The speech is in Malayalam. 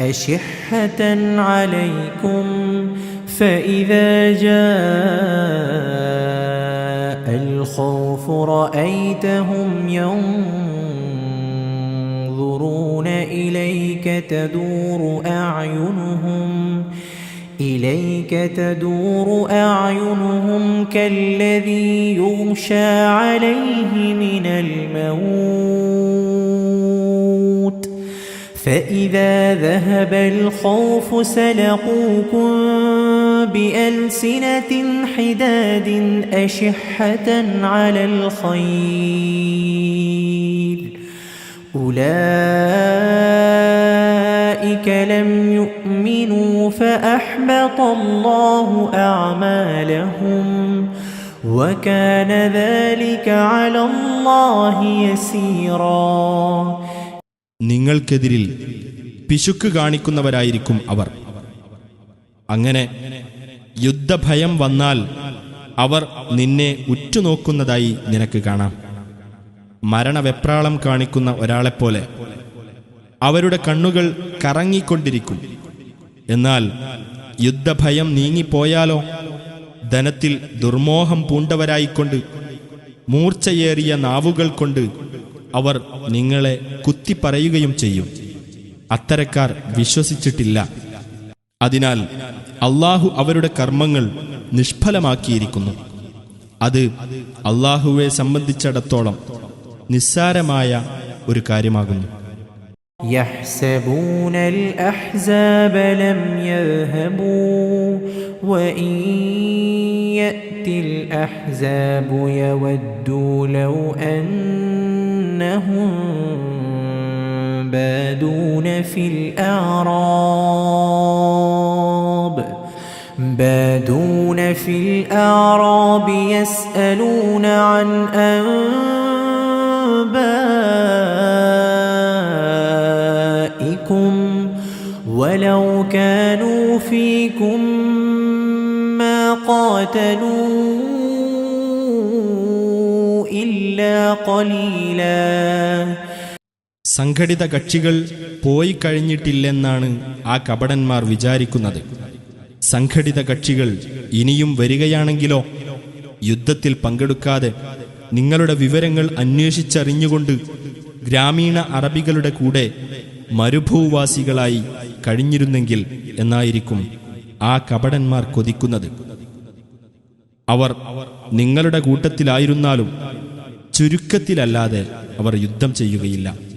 أشحة عليكم فإذا جاء الخوف رأيتهم ينظرون إليك تدور أعينهم إليك تدور أعينهم كالذي يغشى عليه من الموت فإذا ذهب الخوف سلقوكم بألسنة حداد أشحة على الخير أولئك لم يؤمنوا فأحبط الله أعمالهم وكان ذلك على الله يسيرا. നിങ്ങൾക്കെതിരിൽ പിശുക്ക് കാണിക്കുന്നവരായിരിക്കും അവർ. അങ്ങനെ യുദ്ധഭയം വന്നാൽ അവർ നിന്നെ ഉറ്റുനോക്കുന്നതായി നിനക്ക് കാണാം. മരണവെപ്രാളം കാണിക്കുന്ന ഒരാളെപ്പോലെ അവരുടെ കണ്ണുകൾ കറങ്ങിക്കൊണ്ടിരിക്കും. എന്നാൽ യുദ്ധഭയം നീങ്ങിപ്പോയാലോ? ധനത്തിൽ ദുർമോഹം പൂണ്ടവരായിക്കൊണ്ട് മൂർച്ചയേറിയ നാവുകൾ കൊണ്ട് അവർ നിങ്ങളെ കുത്തിപ്പറയുകയും ചെയ്യും. അത്തരക്കാർ വിശ്വസിച്ചിട്ടില്ല. അതിനാൽ അള്ളാഹു അവരുടെ കർമ്മങ്ങൾ നിഷ്ഫലമാക്കിയിരിക്കുന്നു. അത് അള്ളാഹുവെ സംബന്ധിച്ചിടത്തോളം നിസ്സാരമായ ഒരു കാര്യമാകുന്നു. يحسبون الأحزاب لم يذهبوا وإن يأتي الأحزاب يودوا لو أنهم بادون في الأعراب. بادون في الأعراب يسألون عن أنبائكم ولو كانوا فيكم ما قاتلوا إلا قليلاً സംഘടിത കക്ഷികൾ പോയി കഴിഞ്ഞിട്ടില്ലെന്നാണ് ആ കപടന്മാർ വിചാരിക്കുന്നത് സംഘടിത കക്ഷികൾ ഇനിയും വരികയാണെങ്കിലോ യുദ്ധത്തിൽ പങ്കെടുക്കാതെ നിങ്ങളുടെ വിവരങ്ങൾ അന്വേഷിച്ചറിഞ്ഞുകൊണ്ട് ഗ്രാമീണ അറബികളുടെ കൂടെ മരുഭൂവാസികളായി കഴിഞ്ഞിരുന്നെങ്കിൽ എന്നായിരിക്കും ആ കപടന്മാർ കൊതിക്കുന്നത്. അവർ നിങ്ങളുടെ കൂട്ടത്തിലായിരുന്നാലും ചുരുക്കത്തിലല്ലാതെ അവർ യുദ്ധം ചെയ്യുകയില്ല.